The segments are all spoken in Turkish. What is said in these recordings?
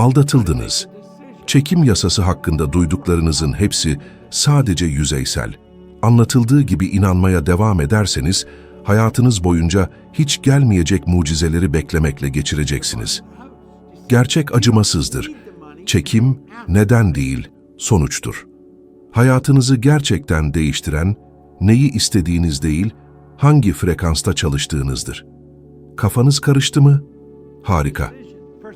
Aldatıldınız. Çekim yasası hakkında duyduklarınızın hepsi sadece yüzeysel. Anlatıldığı gibi inanmaya devam ederseniz, hayatınız boyunca hiç gelmeyecek mucizeleri beklemekle geçireceksiniz. Gerçek acımasızdır. Çekim neden değil, sonuçtur. Hayatınızı gerçekten değiştiren, neyi istediğiniz değil, hangi frekansta çalıştığınızdır. Kafanız karıştı mı? Harika.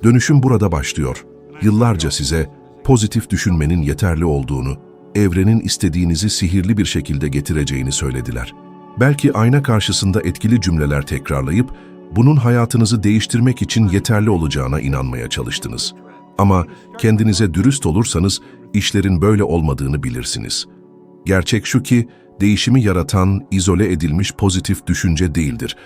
Dönüşüm burada başlıyor. Yıllarca size pozitif düşünmenin yeterli olduğunu, evrenin istediğinizi sihirli bir şekilde getireceğini söylediler. Belki ayna karşısında etkili cümleler tekrarlayıp, bunun hayatınızı değiştirmek için yeterli olacağına inanmaya çalıştınız. Ama kendinize dürüst olursanız, işlerin böyle olmadığını bilirsiniz. Gerçek şu ki, değişimi yaratan, izole edilmiş pozitif düşünce değildir.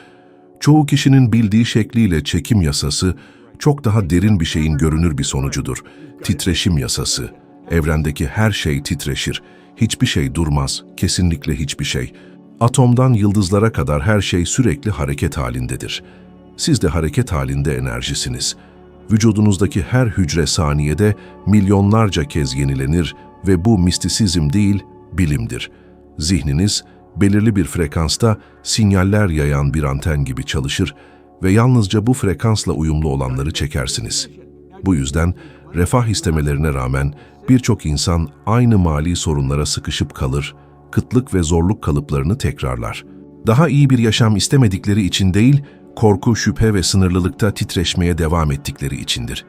Çoğu kişinin bildiği şekliyle çekim yasası, çok daha derin bir şeyin görünür bir sonucudur. Titreşim yasası. Evrendeki her şey titreşir. Hiçbir şey durmaz, kesinlikle hiçbir şey. Atomdan yıldızlara kadar her şey sürekli hareket halindedir. Siz de hareket halinde enerjisiniz. Vücudunuzdaki her hücre saniyede milyonlarca kez yenilenir ve bu mistisizm değil, bilimdir. Zihniniz, belirli bir frekansta sinyaller yayan bir anten gibi çalışır ve yalnızca bu frekansla uyumlu olanları çekersiniz. Bu yüzden refah istemelerine rağmen birçok insan aynı mali sorunlara sıkışıp kalır, kıtlık ve zorluk kalıplarını tekrarlar. Daha iyi bir yaşam istemedikleri için değil, korku, şüphe ve sınırlılıkta titreşmeye devam ettikleri içindir.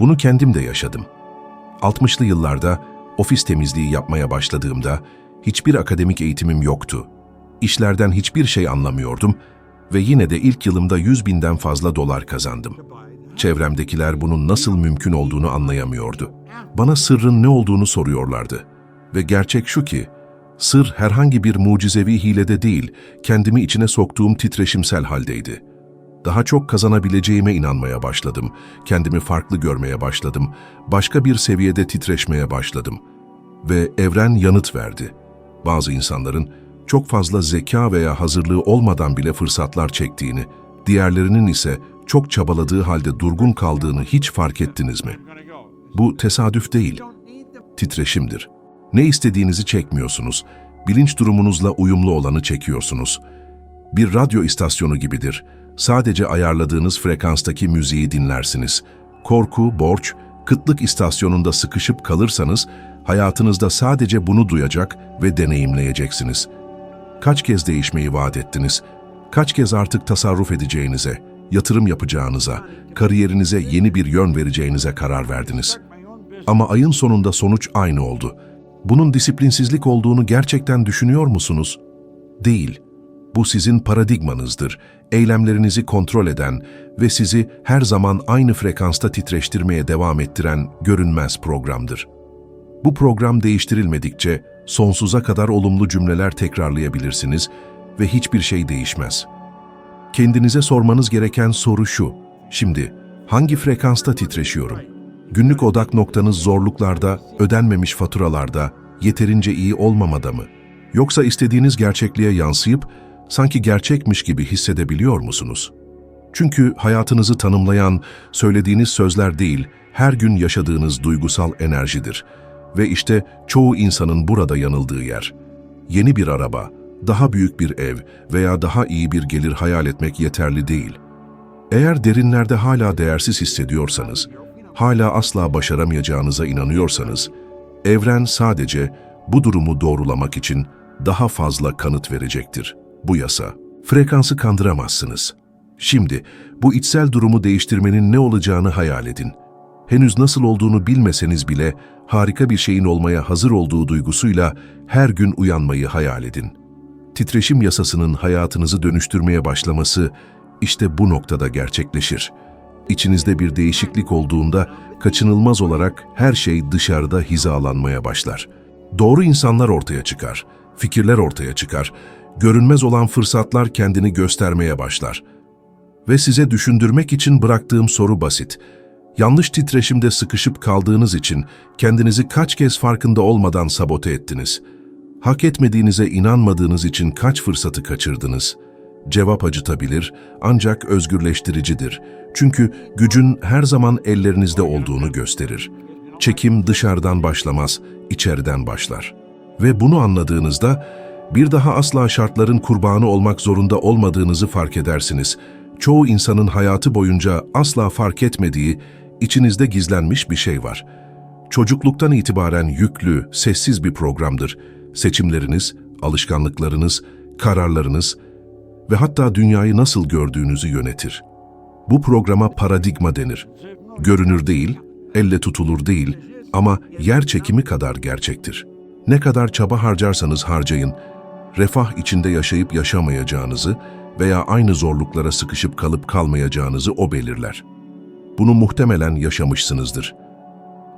Bunu kendim de yaşadım. 60'lı yıllarda ofis temizliği yapmaya başladığımda hiçbir akademik eğitimim yoktu. İşlerden hiçbir şey anlamıyordum ve yine de ilk yılımda 100 binden fazla dolar kazandım. Çevremdekiler bunun nasıl mümkün olduğunu anlayamıyordu. Bana sırrın ne olduğunu soruyorlardı. Ve gerçek şu ki, sır herhangi bir mucizevi hilede değil, kendimi içine soktuğum titreşimsel haldeydi. Daha çok kazanabileceğime inanmaya başladım, kendimi farklı görmeye başladım, başka bir seviyede titreşmeye başladım. Ve evren yanıt verdi. Bazı insanların çok fazla zeka veya hazırlığı olmadan bile fırsatlar çektiğini, diğerlerinin ise çok çabaladığı halde durgun kaldığını hiç fark ettiniz mi? Bu tesadüf değil, titreşimdir. Ne istediğinizi çekmiyorsunuz, bilinç durumunuzla uyumlu olanı çekiyorsunuz. Bir radyo istasyonu gibidir. Sadece ayarladığınız frekanstaki müziği dinlersiniz. Korku, borç, kıtlık istasyonunda sıkışıp kalırsanız, hayatınızda sadece bunu duyacak ve deneyimleyeceksiniz. Kaç kez değişmeyi vaat ettiniz? Kaç kez artık tasarruf edeceğinize, yatırım yapacağınıza, kariyerinize yeni bir yön vereceğinize karar verdiniz? Ama ayın sonunda sonuç aynı oldu. Bunun disiplinsizlik olduğunu gerçekten düşünüyor musunuz? Değil. Bu sizin paradigmanızdır. Eylemlerinizi kontrol eden ve sizi her zaman aynı frekansta titreştirmeye devam ettiren görünmez programdır. Bu program değiştirilmedikçe sonsuza kadar olumlu cümleler tekrarlayabilirsiniz ve hiçbir şey değişmez. Kendinize sormanız gereken soru şu. Şimdi hangi frekansta titreşiyorum? Günlük odak noktanız zorluklarda, ödenmemiş faturalarda, yeterince iyi olmamada mı? Yoksa istediğiniz gerçekliğe yansıyıp sanki gerçekmiş gibi hissedebiliyor musunuz? Çünkü hayatınızı tanımlayan söylediğiniz sözler değil, her gün yaşadığınız duygusal enerjidir. Ve işte çoğu insanın burada yanıldığı yer. Yeni bir araba, daha büyük bir ev veya daha iyi bir gelir hayal etmek yeterli değil. Eğer derinlerde hala değersiz hissediyorsanız, hala asla başaramayacağınıza inanıyorsanız, evren sadece bu durumu doğrulamak için daha fazla kanıt verecektir. Bu yasa. Frekansı kandıramazsınız. Şimdi bu içsel durumu değiştirmenin ne olacağını hayal edin. Henüz nasıl olduğunu bilmeseniz bile harika bir şeyin olmaya hazır olduğu duygusuyla her gün uyanmayı hayal edin. Titreşim yasasının hayatınızı dönüştürmeye başlaması işte bu noktada gerçekleşir. İçinizde bir değişiklik olduğunda kaçınılmaz olarak her şey dışarıda hizalanmaya başlar. Doğru insanlar ortaya çıkar, fikirler ortaya çıkar, görünmez olan fırsatlar kendini göstermeye başlar. Ve size düşündürmek için bıraktığım soru basit. Yanlış titreşimde sıkışıp kaldığınız için kendinizi kaç kez farkında olmadan sabote ettiniz? Hak etmediğinize inanmadığınız için kaç fırsatı kaçırdınız? cevap acıtabilir ancak özgürleştiricidir. Çünkü gücün her zaman ellerinizde olduğunu gösterir. Çekim dışarıdan başlamaz, içeriden başlar. Ve bunu anladığınızda bir daha asla şartların kurbanı olmak zorunda olmadığınızı fark edersiniz. Çoğu insanın hayatı boyunca asla fark etmediği, içinizde gizlenmiş bir şey var. Çocukluktan itibaren yüklü, sessiz bir programdır. Seçimleriniz, alışkanlıklarınız, kararlarınız ve hatta dünyayı nasıl gördüğünüzü yönetir. Bu programa paradigma denir. Görünür değil, elle tutulur değil ama yer çekimi kadar gerçektir. Ne kadar çaba harcarsanız harcayın, refah içinde yaşayıp yaşamayacağınızı veya aynı zorluklara sıkışıp kalıp kalmayacağınızı o belirler. Bunu muhtemelen yaşamışsınızdır.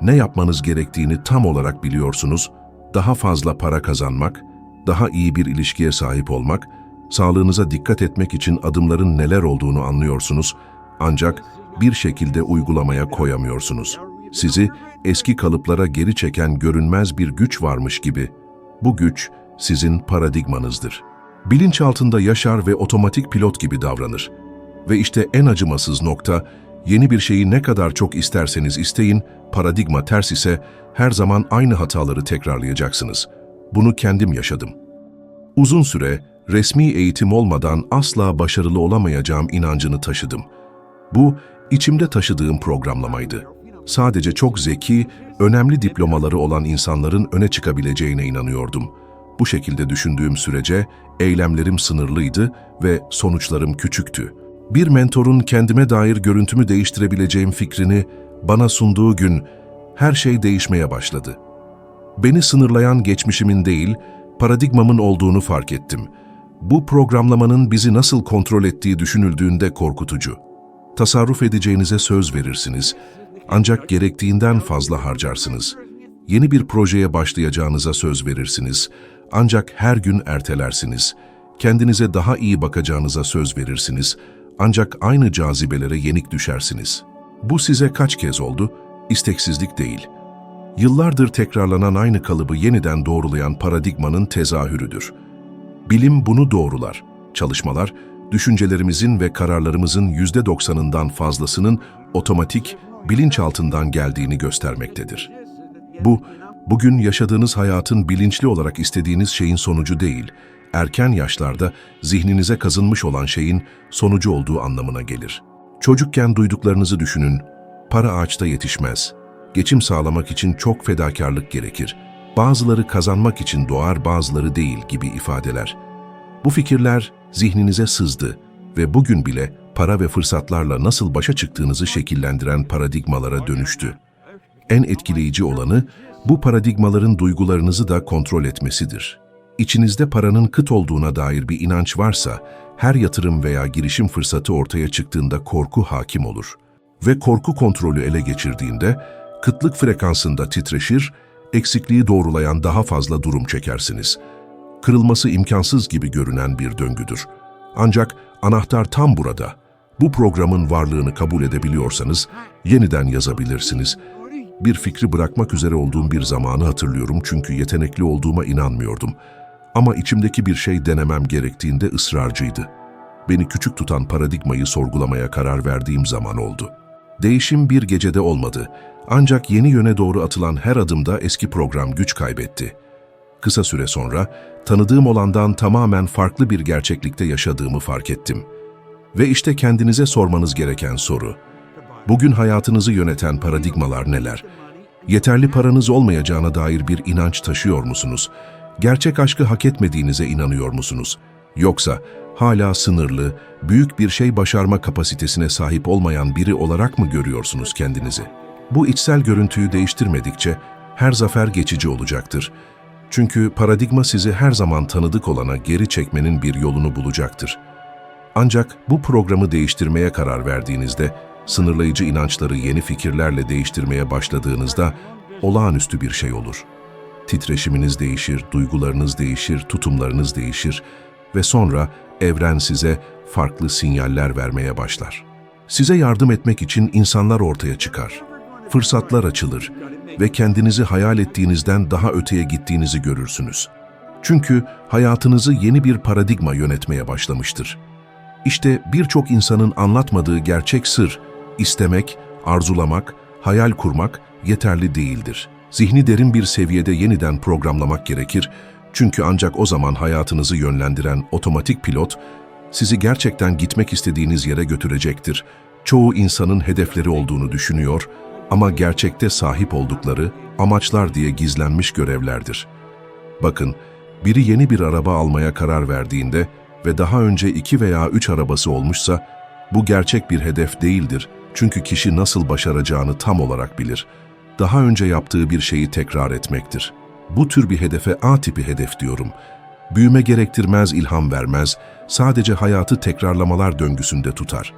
Ne yapmanız gerektiğini tam olarak biliyorsunuz, daha fazla para kazanmak, daha iyi bir ilişkiye sahip olmak, sağlığınıza dikkat etmek için adımların neler olduğunu anlıyorsunuz ancak bir şekilde uygulamaya koyamıyorsunuz. Sizi eski kalıplara geri çeken görünmez bir güç varmış gibi. Bu güç sizin paradigmanızdır. Bilinçaltında yaşar ve otomatik pilot gibi davranır. Ve işte en acımasız nokta, yeni bir şeyi ne kadar çok isterseniz isteyin, paradigma ters ise her zaman aynı hataları tekrarlayacaksınız. Bunu kendim yaşadım. Uzun süre resmi eğitim olmadan asla başarılı olamayacağım inancını taşıdım. Bu, içimde taşıdığım programlamaydı. Sadece çok zeki, önemli diplomaları olan insanların öne çıkabileceğine inanıyordum. Bu şekilde düşündüğüm sürece eylemlerim sınırlıydı ve sonuçlarım küçüktü. Bir mentorun kendime dair görüntümü değiştirebileceğim fikrini bana sunduğu gün her şey değişmeye başladı. Beni sınırlayan geçmişimin değil, paradigmamın olduğunu fark ettim. Bu programlamanın bizi nasıl kontrol ettiği düşünüldüğünde korkutucu. Tasarruf edeceğinize söz verirsiniz. Ancak gerektiğinden fazla harcarsınız. Yeni bir projeye başlayacağınıza söz verirsiniz. Ancak her gün ertelersiniz. Kendinize daha iyi bakacağınıza söz verirsiniz. Ancak aynı cazibelere yenik düşersiniz. Bu size kaç kez oldu? İsteksizlik değil. Yıllardır tekrarlanan aynı kalıbı yeniden doğrulayan paradigmanın tezahürüdür. Bilim bunu doğrular. Çalışmalar, düşüncelerimizin ve kararlarımızın yüzde doksanından fazlasının otomatik, bilinçaltından geldiğini göstermektedir. Bu, bugün yaşadığınız hayatın bilinçli olarak istediğiniz şeyin sonucu değil, erken yaşlarda zihninize kazınmış olan şeyin sonucu olduğu anlamına gelir. Çocukken duyduklarınızı düşünün, para ağaçta yetişmez. Geçim sağlamak için çok fedakarlık gerekir. Bazıları kazanmak için doğar, bazıları değil gibi ifadeler. Bu fikirler zihninize sızdı ve bugün bile para ve fırsatlarla nasıl başa çıktığınızı şekillendiren paradigmalara dönüştü. En etkileyici olanı bu paradigmaların duygularınızı da kontrol etmesidir. İçinizde paranın kıt olduğuna dair bir inanç varsa, her yatırım veya girişim fırsatı ortaya çıktığında korku hakim olur. Ve korku kontrolü ele geçirdiğinde, kıtlık frekansında titreşir, eksikliği doğrulayan daha fazla durum çekersiniz. Kırılması imkansız gibi görünen bir döngüdür. Ancak anahtar tam burada. Bu programın varlığını kabul edebiliyorsanız yeniden yazabilirsiniz. Bir fikri bırakmak üzere olduğum bir zamanı hatırlıyorum çünkü yetenekli olduğuma inanmıyordum. Ama içimdeki bir şey denemem gerektiğinde ısrarcıydı. Beni küçük tutan paradigmayı sorgulamaya karar verdiğim zaman oldu. Değişim bir gecede olmadı. Ancak yeni yöne doğru atılan her adımda eski program güç kaybetti. Kısa süre sonra tanıdığım olandan tamamen farklı bir gerçeklikte yaşadığımı fark ettim. Ve işte kendinize sormanız gereken soru. Bugün hayatınızı yöneten paradigmalar neler? Yeterli paranız olmayacağına dair bir inanç taşıyor musunuz? Gerçek aşkı hak etmediğinize inanıyor musunuz? Yoksa hala sınırlı, büyük bir şey başarma kapasitesine sahip olmayan biri olarak mı görüyorsunuz kendinizi? Bu içsel görüntüyü değiştirmedikçe her zafer geçici olacaktır. Çünkü paradigma sizi her zaman tanıdık olana geri çekmenin bir yolunu bulacaktır. Ancak bu programı değiştirmeye karar verdiğinizde, sınırlayıcı inançları yeni fikirlerle değiştirmeye başladığınızda olağanüstü bir şey olur. Titreşiminiz değişir, duygularınız değişir, tutumlarınız değişir ve sonra evren size farklı sinyaller vermeye başlar. Size yardım etmek için insanlar ortaya çıkar. Fırsatlar açılır ve kendinizi hayal ettiğinizden daha öteye gittiğinizi görürsünüz. Çünkü hayatınızı yeni bir paradigma yönetmeye başlamıştır. İşte birçok insanın anlatmadığı gerçek sır, istemek, arzulamak, hayal kurmak yeterli değildir. Zihni derin bir seviyede yeniden programlamak gerekir. Çünkü ancak o zaman hayatınızı yönlendiren otomatik pilot sizi gerçekten gitmek istediğiniz yere götürecektir. Çoğu insanın hedefleri olduğunu düşünüyor ama gerçekte sahip oldukları amaçlar diye gizlenmiş görevlerdir. Bakın, biri yeni bir araba almaya karar verdiğinde ve daha önce iki veya üç arabası olmuşsa, bu gerçek bir hedef değildir. Çünkü kişi nasıl başaracağını tam olarak bilir. Daha önce yaptığı bir şeyi tekrar etmektir. Bu tür bir hedefe A tipi hedef diyorum. Büyüme gerektirmez, ilham vermez, sadece hayatı tekrarlamalar döngüsünde tutar.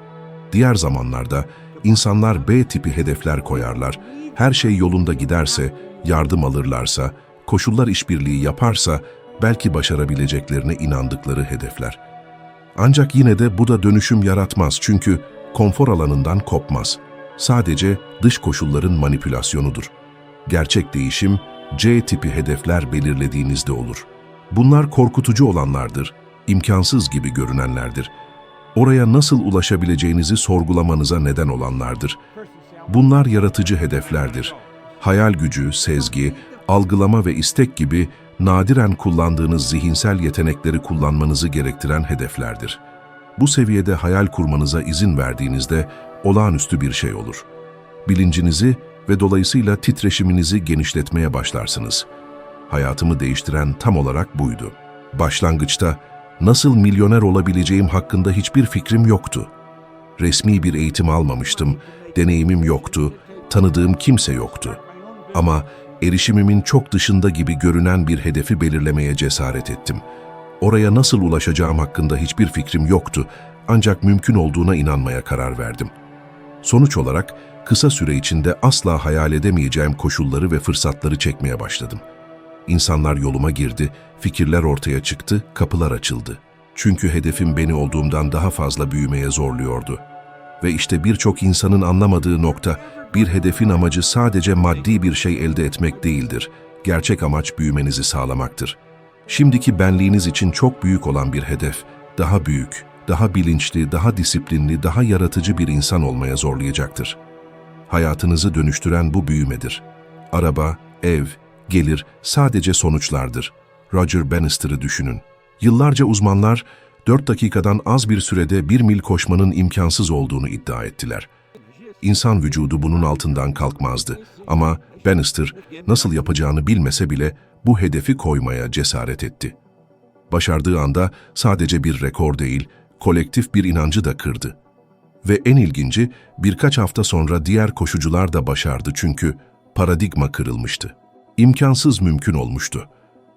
Diğer zamanlarda insanlar B tipi hedefler koyarlar. Her şey yolunda giderse, yardım alırlarsa, koşullar işbirliği yaparsa belki başarabileceklerine inandıkları hedefler. Ancak yine de bu da dönüşüm yaratmaz çünkü konfor alanından kopmaz. Sadece dış koşulların manipülasyonudur. Gerçek değişim C tipi hedefler belirlediğinizde olur. Bunlar korkutucu olanlardır, imkansız gibi görünenlerdir. Oraya nasıl ulaşabileceğinizi sorgulamanıza neden olanlardır. Bunlar yaratıcı hedeflerdir. Hayal gücü, sezgi, algılama ve istek gibi nadiren kullandığınız zihinsel yetenekleri kullanmanızı gerektiren hedeflerdir. Bu seviyede hayal kurmanıza izin verdiğinizde olağanüstü bir şey olur. Bilincinizi ve dolayısıyla titreşiminizi genişletmeye başlarsınız. Hayatımı değiştiren tam olarak buydu. Başlangıçta nasıl milyoner olabileceğim hakkında hiçbir fikrim yoktu. Resmi bir eğitim almamıştım, deneyimim yoktu, tanıdığım kimse yoktu. Ama erişimimin çok dışında gibi görünen bir hedefi belirlemeye cesaret ettim. Oraya nasıl ulaşacağım hakkında hiçbir fikrim yoktu ancak mümkün olduğuna inanmaya karar verdim. Sonuç olarak kısa süre içinde asla hayal edemeyeceğim koşulları ve fırsatları çekmeye başladım. İnsanlar yoluma girdi, fikirler ortaya çıktı, kapılar açıldı. Çünkü hedefim beni olduğumdan daha fazla büyümeye zorluyordu. Ve işte birçok insanın anlamadığı nokta, bir hedefin amacı sadece maddi bir şey elde etmek değildir. Gerçek amaç büyümenizi sağlamaktır. Şimdiki benliğiniz için çok büyük olan bir hedef, daha büyük, daha bilinçli, daha disiplinli, daha yaratıcı bir insan olmaya zorlayacaktır. Hayatınızı dönüştüren bu büyümedir. Araba, ev, gelir sadece sonuçlardır. Roger Bannister'ı düşünün. Yıllarca uzmanlar 4 dakikadan az bir sürede bir mil koşmanın imkansız olduğunu iddia ettiler. İnsan vücudu bunun altından kalkmazdı ama Bannister nasıl yapacağını bilmese bile bu hedefi koymaya cesaret etti. Başardığı anda sadece bir rekor değil, kolektif bir inancı da kırdı. Ve en ilginci birkaç hafta sonra diğer koşucular da başardı çünkü paradigma kırılmıştı. İmkansız mümkün olmuştu.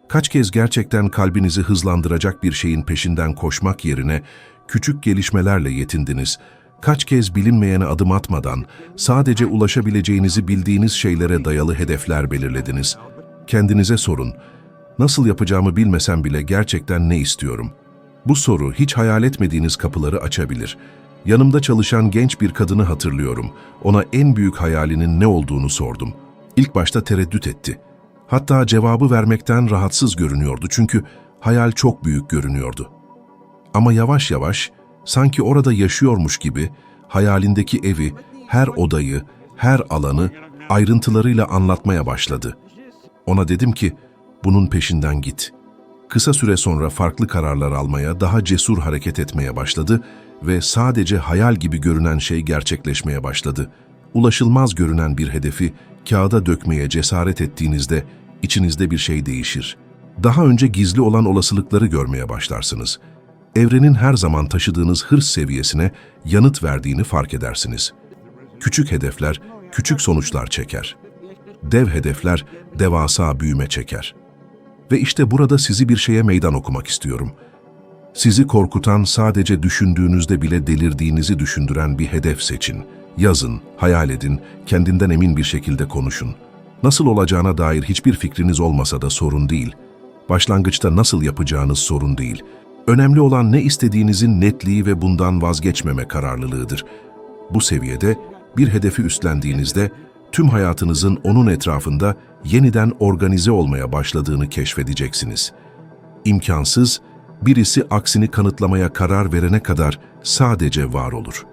Kaç kez gerçekten kalbinizi hızlandıracak bir şeyin peşinden koşmak yerine küçük gelişmelerle yetindiniz. Kaç kez bilinmeyene adım atmadan sadece ulaşabileceğinizi bildiğiniz şeylere dayalı hedefler belirlediniz. Kendinize sorun. Nasıl yapacağımı bilmesem bile gerçekten ne istiyorum? Bu soru hiç hayal etmediğiniz kapıları açabilir. Yanımda çalışan genç bir kadını hatırlıyorum. Ona en büyük hayalinin ne olduğunu sordum. İlk başta tereddüt etti. Hatta cevabı vermekten rahatsız görünüyordu çünkü hayal çok büyük görünüyordu. Ama yavaş yavaş, sanki orada yaşıyormuş gibi hayalindeki evi, her odayı, her alanı ayrıntılarıyla anlatmaya başladı. Ona dedim ki, bunun peşinden git. Kısa süre sonra farklı kararlar almaya, daha cesur hareket etmeye başladı ve sadece hayal gibi görünen şey gerçekleşmeye başladı. Ulaşılmaz görünen bir hedefi kağıda dökmeye cesaret ettiğinizde içinizde bir şey değişir. Daha önce gizli olan olasılıkları görmeye başlarsınız. Evrenin her zaman taşıdığınız hırs seviyesine yanıt verdiğini fark edersiniz. Küçük hedefler küçük sonuçlar çeker. Dev hedefler devasa büyüme çeker. Ve işte burada sizi bir şeye meydan okumak istiyorum. Sizi korkutan sadece düşündüğünüzde bile delirdiğinizi düşündüren bir hedef seçin. Yazın, hayal edin, kendinden emin bir şekilde konuşun. Nasıl olacağına dair hiçbir fikriniz olmasa da sorun değil. Başlangıçta nasıl yapacağınız sorun değil. Önemli olan ne istediğinizin netliği ve bundan vazgeçmeme kararlılığıdır. Bu seviyede bir hedefi üstlendiğinizde tüm hayatınızın onun etrafında yeniden organize olmaya başladığını keşfedeceksiniz. İmkansız, birisi aksini kanıtlamaya karar verene kadar sadece var olur.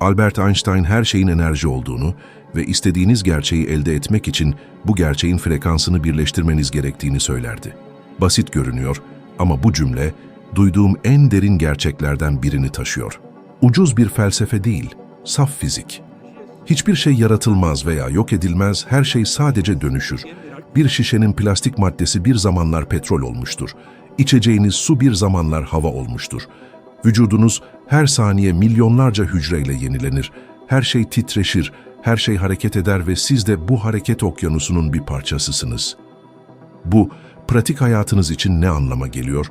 Albert Einstein her şeyin enerji olduğunu ve istediğiniz gerçeği elde etmek için bu gerçeğin frekansını birleştirmeniz gerektiğini söylerdi. Basit görünüyor ama bu cümle duyduğum en derin gerçeklerden birini taşıyor. Ucuz bir felsefe değil, saf fizik. Hiçbir şey yaratılmaz veya yok edilmez, her şey sadece dönüşür. Bir şişenin plastik maddesi bir zamanlar petrol olmuştur. İçeceğiniz su bir zamanlar hava olmuştur. Vücudunuz her saniye milyonlarca hücreyle yenilenir. Her şey titreşir, her şey hareket eder ve siz de bu hareket okyanusunun bir parçasısınız. Bu, pratik hayatınız için ne anlama geliyor?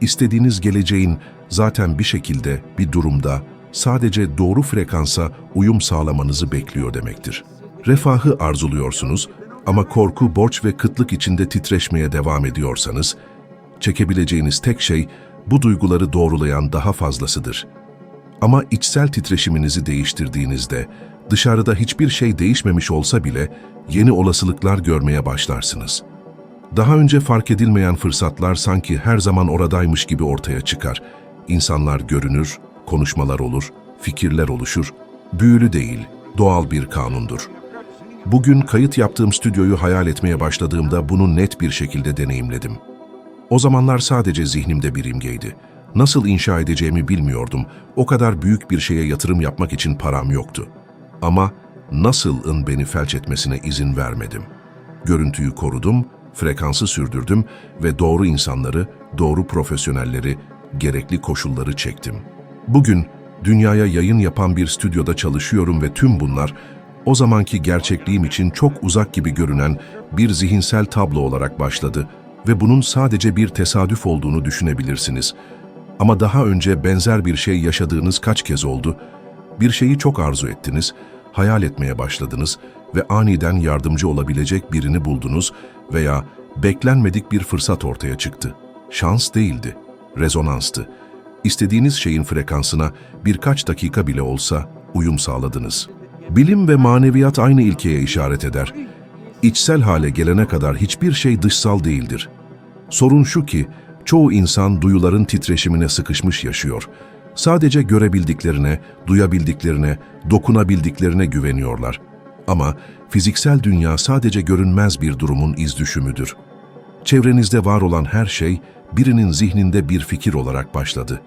İstediğiniz geleceğin zaten bir şekilde, bir durumda, sadece doğru frekansa uyum sağlamanızı bekliyor demektir. Refahı arzuluyorsunuz ama korku, borç ve kıtlık içinde titreşmeye devam ediyorsanız, çekebileceğiniz tek şey bu duyguları doğrulayan daha fazlasıdır. Ama içsel titreşiminizi değiştirdiğinizde, dışarıda hiçbir şey değişmemiş olsa bile yeni olasılıklar görmeye başlarsınız. Daha önce fark edilmeyen fırsatlar sanki her zaman oradaymış gibi ortaya çıkar. İnsanlar görünür, konuşmalar olur, fikirler oluşur. Büyülü değil, doğal bir kanundur. Bugün kayıt yaptığım stüdyoyu hayal etmeye başladığımda bunu net bir şekilde deneyimledim. O zamanlar sadece zihnimde bir imgeydi. Nasıl inşa edeceğimi bilmiyordum. O kadar büyük bir şeye yatırım yapmak için param yoktu. Ama nasılın beni felç etmesine izin vermedim. Görüntüyü korudum, frekansı sürdürdüm ve doğru insanları, doğru profesyonelleri, gerekli koşulları çektim. Bugün dünyaya yayın yapan bir stüdyoda çalışıyorum ve tüm bunlar o zamanki gerçekliğim için çok uzak gibi görünen bir zihinsel tablo olarak başladı ve bunun sadece bir tesadüf olduğunu düşünebilirsiniz. Ama daha önce benzer bir şey yaşadığınız kaç kez oldu? Bir şeyi çok arzu ettiniz, hayal etmeye başladınız ve aniden yardımcı olabilecek birini buldunuz veya beklenmedik bir fırsat ortaya çıktı. Şans değildi, rezonanstı. İstediğiniz şeyin frekansına birkaç dakika bile olsa uyum sağladınız. Bilim ve maneviyat aynı ilkeye işaret eder. İçsel hale gelene kadar hiçbir şey dışsal değildir. Sorun şu ki, çoğu insan duyuların titreşimine sıkışmış yaşıyor. Sadece görebildiklerine, duyabildiklerine, dokunabildiklerine güveniyorlar. Ama fiziksel dünya sadece görünmez bir durumun izdüşümüdür. Çevrenizde var olan her şey birinin zihninde bir fikir olarak başladı.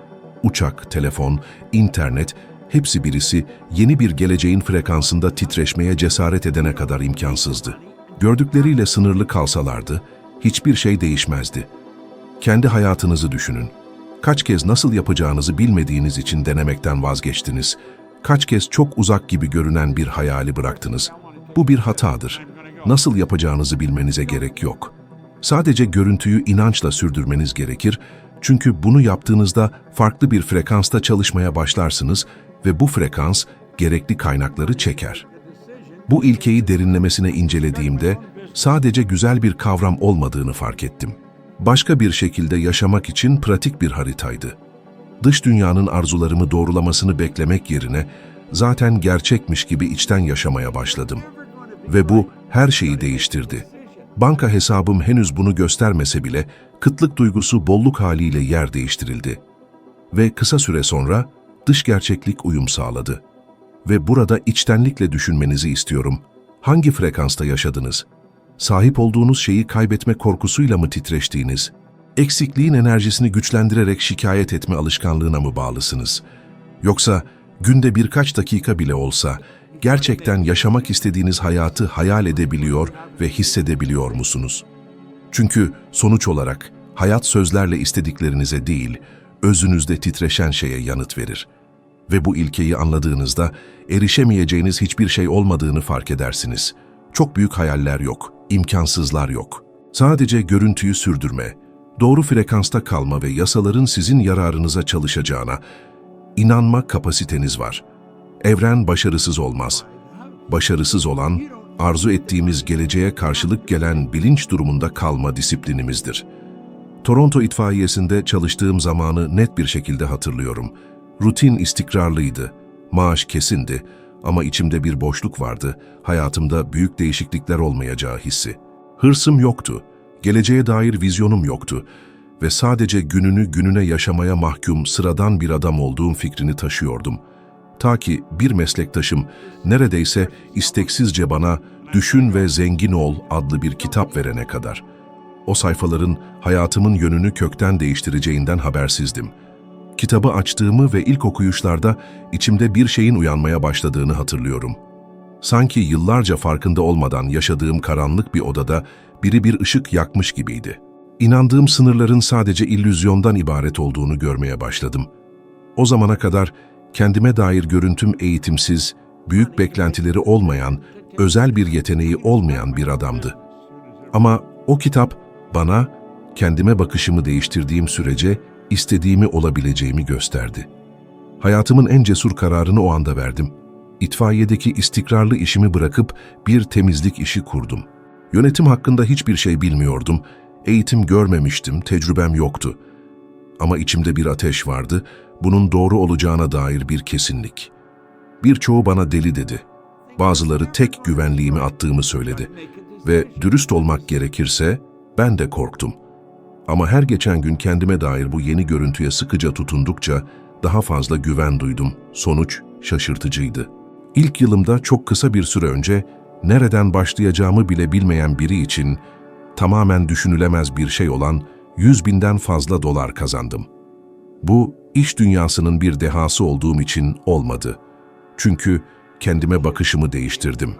Uçak, telefon, internet, hepsi birisi yeni bir geleceğin frekansında titreşmeye cesaret edene kadar imkansızdı. Gördükleriyle sınırlı kalsalardı, hiçbir şey değişmezdi. Kendi hayatınızı düşünün. Kaç kez nasıl yapacağınızı bilmediğiniz için denemekten vazgeçtiniz. Kaç kez çok uzak gibi görünen bir hayali bıraktınız. Bu bir hatadır. Nasıl yapacağınızı bilmenize gerek yok. Sadece görüntüyü inançla sürdürmeniz gerekir çünkü bunu yaptığınızda farklı bir frekansta çalışmaya başlarsınız ve bu frekans gerekli kaynakları çeker. Bu ilkeyi derinlemesine incelediğimde sadece güzel bir kavram olmadığını fark ettim. Başka bir şekilde yaşamak için pratik bir haritaydı. Dış dünyanın arzularımı doğrulamasını beklemek yerine zaten gerçekmiş gibi içten yaşamaya başladım. Ve bu her şeyi değiştirdi. Banka hesabım henüz bunu göstermese bile kıtlık duygusu bolluk haliyle yer değiştirildi. Ve kısa süre sonra dış gerçeklik uyum sağladı. Ve burada içtenlikle düşünmenizi istiyorum. Hangi frekansta yaşadınız? Sahip olduğunuz şeyi kaybetme korkusuyla mı titreştiğiniz? Eksikliğin enerjisini güçlendirerek şikayet etme alışkanlığına mı bağlısınız? Yoksa günde birkaç dakika bile olsa gerçekten yaşamak istediğiniz hayatı hayal edebiliyor ve hissedebiliyor musunuz? Çünkü sonuç olarak hayat sözlerle istediklerinize değil, özünüzde titreşen şeye yanıt verir. Ve bu ilkeyi anladığınızda erişemeyeceğiniz hiçbir şey olmadığını fark edersiniz. Çok büyük hayaller yok, imkansızlar yok. Sadece görüntüyü sürdürme, doğru frekansta kalma ve yasaların sizin yararınıza çalışacağına inanma kapasiteniz var. Evren başarısız olmaz. Başarısız olan, arzu ettiğimiz geleceğe karşılık gelen bilinç durumunda kalma disiplinimizdir. Toronto itfaiyesinde çalıştığım zamanı net bir şekilde hatırlıyorum. Rutin istikrarlıydı, maaş kesindi ama içimde bir boşluk vardı, hayatımda büyük değişiklikler olmayacağı hissi. Hırsım yoktu, geleceğe dair vizyonum yoktu ve sadece gününü gününe yaşamaya mahkum sıradan bir adam olduğum fikrini taşıyordum. Ta ki bir meslektaşım neredeyse isteksizce bana Düşün ve Zengin Ol adlı bir kitap verene kadar. O sayfaların hayatımın yönünü kökten değiştireceğinden habersizdim. Kitabı açtığımı ve ilk okuyuşlarda içimde bir şeyin uyanmaya başladığını hatırlıyorum. Sanki yıllarca farkında olmadan yaşadığım karanlık bir odada biri bir ışık yakmış gibiydi. İnandığım sınırların sadece illüzyondan ibaret olduğunu görmeye başladım. O zamana kadar kendime dair görüntüm eğitimsiz, büyük beklentileri olmayan, özel bir yeteneği olmayan bir adamdı. Ama o kitap bana kendime bakışımı değiştirdiğim sürece istediğimi olabileceğimi gösterdi. Hayatımın en cesur kararını o anda verdim. İtfaiyedeki istikrarlı işimi bırakıp bir temizlik işi kurdum. Yönetim hakkında hiçbir şey bilmiyordum. Eğitim görmemiştim, tecrübem yoktu. Ama içimde bir ateş vardı, bunun doğru olacağına dair bir kesinlik. Birçoğu bana deli dedi. Bazıları tek güvenliğimi attığımı söyledi. Ve dürüst olmak gerekirse ben de korktum. Ama her geçen gün kendime dair bu yeni görüntüye sıkıca tutundukça daha fazla güven duydum. Sonuç şaşırtıcıydı. İlk yılımda çok kısa bir süre önce nereden başlayacağımı bile bilmeyen biri için tamamen düşünülemez bir şey olan 100 binden fazla dolar kazandım. Bu iş dünyasının bir dehası olduğum için olmadı. Çünkü kendime bakışımı değiştirdim.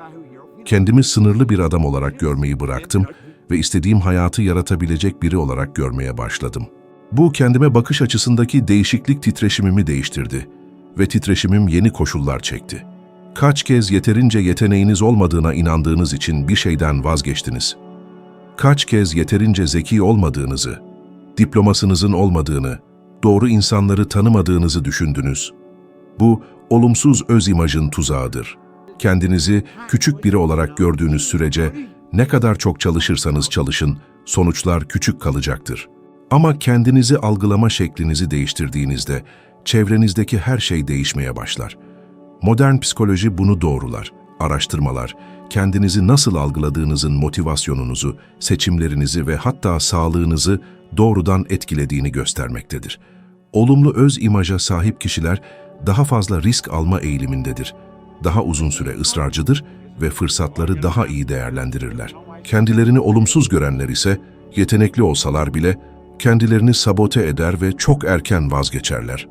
Kendimi sınırlı bir adam olarak görmeyi bıraktım ve istediğim hayatı yaratabilecek biri olarak görmeye başladım. Bu kendime bakış açısındaki değişiklik titreşimimi değiştirdi ve titreşimim yeni koşullar çekti. Kaç kez yeterince yeteneğiniz olmadığına inandığınız için bir şeyden vazgeçtiniz? Kaç kez yeterince zeki olmadığınızı, diplomasınızın olmadığını, doğru insanları tanımadığınızı düşündünüz? Bu, olumsuz öz imajın tuzağıdır. Kendinizi küçük biri olarak gördüğünüz sürece ne kadar çok çalışırsanız çalışın, sonuçlar küçük kalacaktır. Ama kendinizi algılama şeklinizi değiştirdiğinizde, çevrenizdeki her şey değişmeye başlar. Modern psikoloji bunu doğrular. Araştırmalar, kendinizi nasıl algıladığınızın motivasyonunuzu, seçimlerinizi ve hatta sağlığınızı doğrudan etkilediğini göstermektedir. Olumlu öz imaja sahip kişiler daha fazla risk alma eğilimindedir. Daha uzun süre ısrarcıdır ve fırsatları daha iyi değerlendirirler. Kendilerini olumsuz görenler ise yetenekli olsalar bile kendilerini sabote eder ve çok erken vazgeçerler.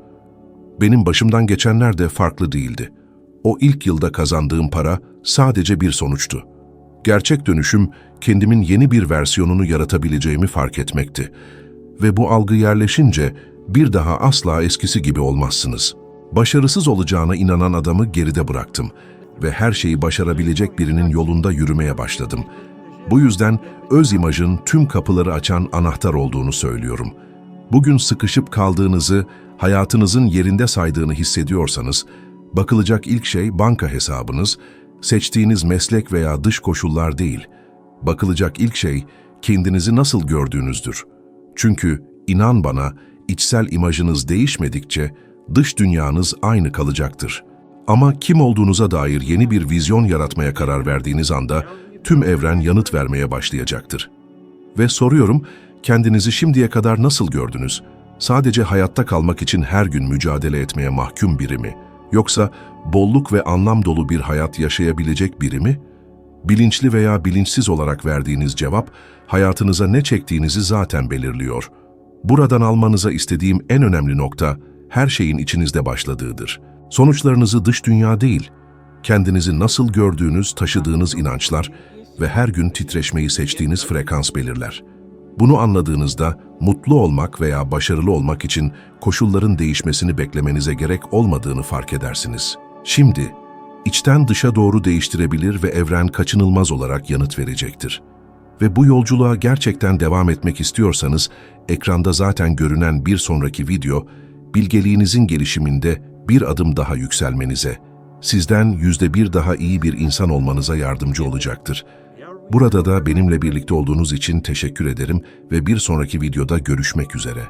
Benim başımdan geçenler de farklı değildi. O ilk yılda kazandığım para sadece bir sonuçtu. Gerçek dönüşüm kendimin yeni bir versiyonunu yaratabileceğimi fark etmekti. Ve bu algı yerleşince bir daha asla eskisi gibi olmazsınız. Başarısız olacağına inanan adamı geride bıraktım ve her şeyi başarabilecek birinin yolunda yürümeye başladım. Bu yüzden öz imajın tüm kapıları açan anahtar olduğunu söylüyorum. Bugün sıkışıp kaldığınızı, hayatınızın yerinde saydığını hissediyorsanız, bakılacak ilk şey banka hesabınız, seçtiğiniz meslek veya dış koşullar değil. Bakılacak ilk şey kendinizi nasıl gördüğünüzdür. Çünkü inan bana, içsel imajınız değişmedikçe dış dünyanız aynı kalacaktır. Ama kim olduğunuza dair yeni bir vizyon yaratmaya karar verdiğiniz anda tüm evren yanıt vermeye başlayacaktır. Ve soruyorum, kendinizi şimdiye kadar nasıl gördünüz? Sadece hayatta kalmak için her gün mücadele etmeye mahkum biri mi? Yoksa bolluk ve anlam dolu bir hayat yaşayabilecek biri mi? Bilinçli veya bilinçsiz olarak verdiğiniz cevap, hayatınıza ne çektiğinizi zaten belirliyor. Buradan almanıza istediğim en önemli nokta, her şeyin içinizde başladığıdır. Sonuçlarınızı dış dünya değil, kendinizi nasıl gördüğünüz, taşıdığınız inançlar ve her gün titreşmeyi seçtiğiniz frekans belirler. Bunu anladığınızda mutlu olmak veya başarılı olmak için koşulların değişmesini beklemenize gerek olmadığını fark edersiniz. Şimdi, içten dışa doğru değiştirebilir ve evren kaçınılmaz olarak yanıt verecektir. Ve bu yolculuğa gerçekten devam etmek istiyorsanız, ekranda zaten görünen bir sonraki video, bilgeliğinizin gelişiminde bir adım daha yükselmenize, sizden yüzde bir daha iyi bir insan olmanıza yardımcı olacaktır. Burada da benimle birlikte olduğunuz için teşekkür ederim ve bir sonraki videoda görüşmek üzere.